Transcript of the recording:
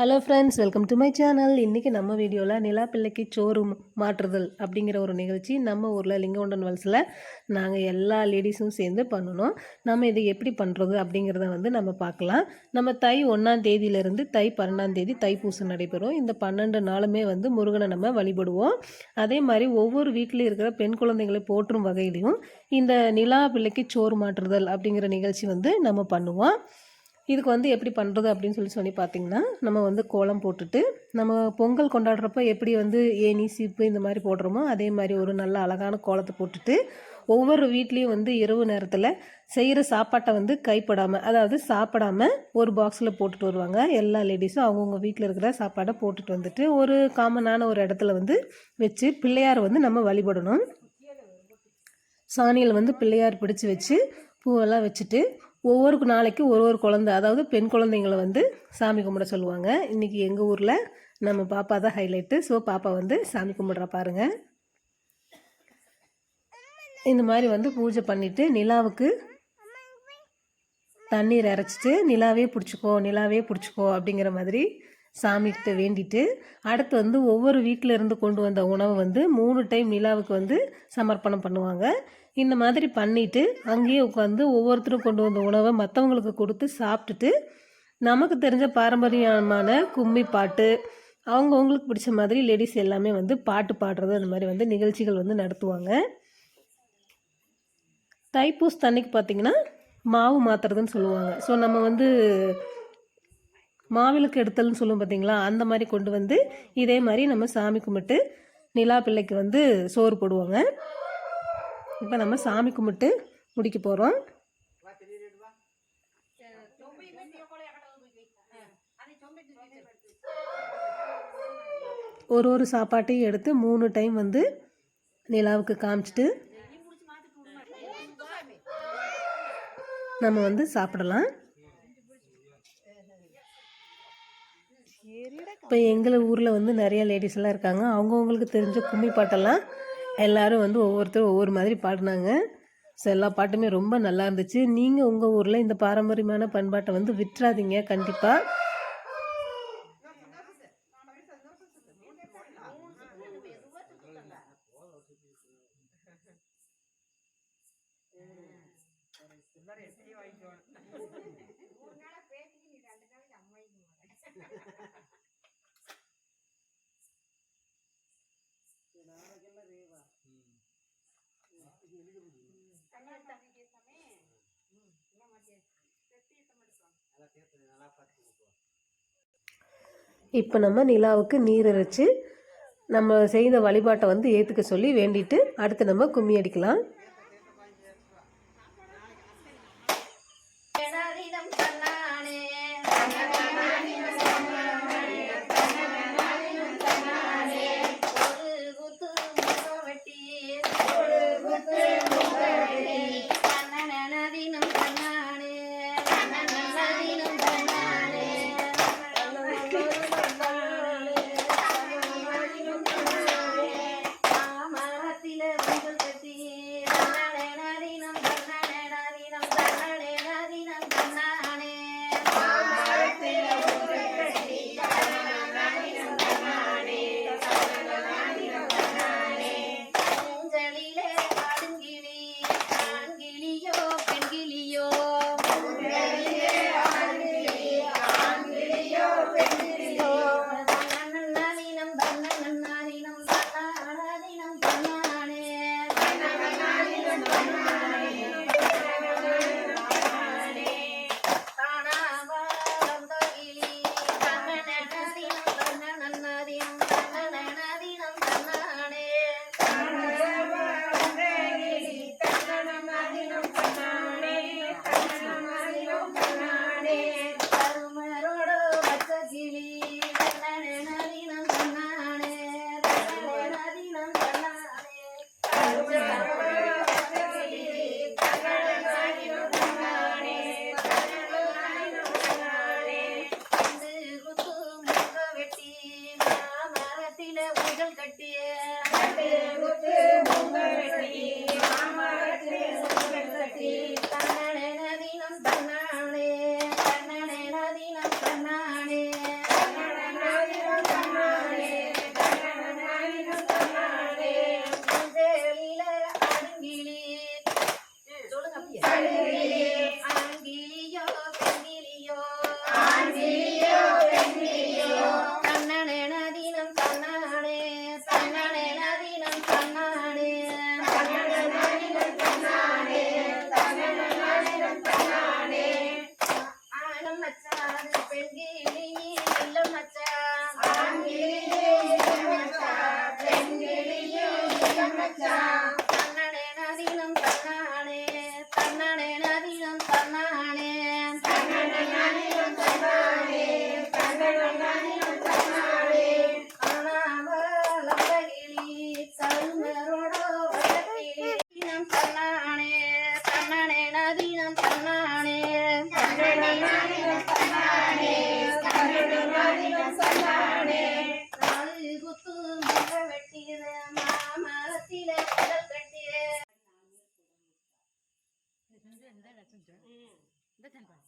Hello friends welcome to my channel இன்றைக்கி நம்ம வீடியோவில் நிலா பிள்ளைக்கு சோறு மாற்றுதல் அப்படிங்கிற ஒரு நிகழ்ச்சி நம்ம ஊரில் லிங்கவுண்டன் வல்ஸில் நாங்கள் எல்லா லேடிஸும் சேர்ந்து பண்ணணும். நம்ம இதை எப்படி பண்ணுறது அப்படிங்கிறத வந்து நம்ம பார்க்கலாம். நம்ம தை ஒன்றாம் தேதியிலேருந்து தை பன்னெண்டாம் தேதி தைப்பூசம் நடைபெறும். இந்த பன்னெண்டு நாளுமே வந்து முருகனை நம்ம வழிபடுவோம். அதே மாதிரி ஒவ்வொரு வீட்டிலையும் இருக்கிற பெண் குழந்தைங்களை போற்றும் வகையிலையும் இந்த நிலா பிள்ளைக்கு சோறு மாற்றுதல் அப்படிங்கிற நிகழ்ச்சி வந்து நம்ம பண்ணுவோம். இதுக்கு வந்து எப்படி பண்ணுறது அப்படின்னு சொல்லி சொல்லி பார்த்திங்கன்னா நம்ம வந்து கோலம் போட்டுட்டு நம்ம பொங்கல் கொண்டாடுறப்ப எப்படி வந்து ஏனி சீப்பு இந்த மாதிரி போடுறோமோ அதே மாதிரி ஒரு நல்ல அழகான கோலத்தை போட்டுட்டு ஒவ்வொரு வீட்லேயும் வந்து இரவு நேரத்தில் செய்கிற சாப்பாட்டை வந்து கைப்படாமல் அதாவது சாப்பிடாம ஒரு பாக்ஸில் போட்டுட்டு வருவாங்க. எல்லா லேடிஸும் அவங்கவுங்க வீட்டில் இருக்கிற சாப்பாடை போட்டுட்டு வந்துட்டு ஒரு காமனான ஒரு இடத்துல வந்து வச்சு பிள்ளையார் வந்து நம்ம வழிபடணும். சாணியில் வந்து பிள்ளையார் பிடிச்சி வச்சு பூவெல்லாம் வச்சுட்டு ஒவ்வொரு நாளைக்கு ஒரு ஒரு குழந்தை அதாவது பெண் குழந்தைங்களை வந்து சாமி கும்பிட சொல்லுவாங்க. இன்றைக்கி எங்கள் ஊரில் நம்ம பாப்பா தான் ஹைலைட்டு ஸோ பாப்பா வந்து சாமி கும்பிட்றா பாருங்க. இந்த மாதிரி வந்து பூஜை பண்ணிவிட்டு நிலாவுக்கு தண்ணீர் இறச்சிட்டு நிலாவே பிடிச்சிக்கோ நிலாவே பிடிச்சிக்கோ அப்படிங்கிற மாதிரி சாமிகிட்ட வேண்டிட்டு அடுத்து வந்து ஒவ்வொரு வீட்டில் இருந்து கொண்டு வந்த உணவை வந்து மூணு டைம் நிலாவுக்கு வந்து சமர்ப்பணம் பண்ணுவாங்க. இந்த மாதிரி பண்ணிவிட்டு அங்கேயே உட்காந்து ஒவ்வொருத்தரும் கொண்டு வந்த உணவை மற்றவங்களுக்கு கொடுத்து சாப்பிட்டுட்டு நமக்கு தெரிஞ்ச பாரம்பரியமான கும்மி பாட்டு அவங்கவுங்களுக்கு பிடிச்ச மாதிரி லேடிஸ் எல்லாமே வந்து பாட்டு பாடுறது அந்த மாதிரி வந்து நிகழ்ச்சிகள் வந்து நடத்துவாங்க. தைப்பூஸ் தண்ணிக்கு பார்த்திங்கன்னா மாவு மாற்றுறதுன்னு சொல்லுவாங்க. ஸோ நம்ம வந்து மாவிளக்கு எடுத்தல்னு சொல்லுவோம் பார்த்தீங்களா அந்த மாதிரி கொண்டு வந்து இதே மாதிரி நம்ம சாமி கும்பிட்டு நிலா பிள்ளைக்கு வந்து சோறு போடுவாங்க. இப்போ நம்ம சாமி கும்பிட்டு முடிக்க போகிறோம் ஒரு ஒரு சாப்பாட்டையும் எடுத்து மூணு டைம் வந்து நிலாவுக்கு காமிச்சிட்டு நம்ம வந்து சாப்பிடலாம். இப்போ எங்கள் ஊரில் வந்து நிறைய லேடிஸ் எல்லாம் இருக்காங்க. அவங்கவுங்களுக்கு தெரிஞ்ச கும்மி பாட்டெல்லாம் எல்லாரும் வந்து ஒவ்வொருத்தரும் ஒவ்வொரு மாதிரி பாடினாங்க. ஸோ எல்லா பாட்டுமே ரொம்ப நல்லா இருந்துச்சு. நீங்கள் உங்கள் ஊரில் இந்த பாரம்பரியமான பண்பாட்டை வந்து விட்டுறாதீங்க கண்டிப்பாக இப்போ நம்ம நிலாவுக்கு நீர் இறைச்சி நம்ம செய்த வழிபாட்டை வந்து ஏற்றுக்க சொல்லி வேண்டிட்டு அடுத்து நம்ம கும்மி அடிக்கலாம். Gracias. દર્શન પણ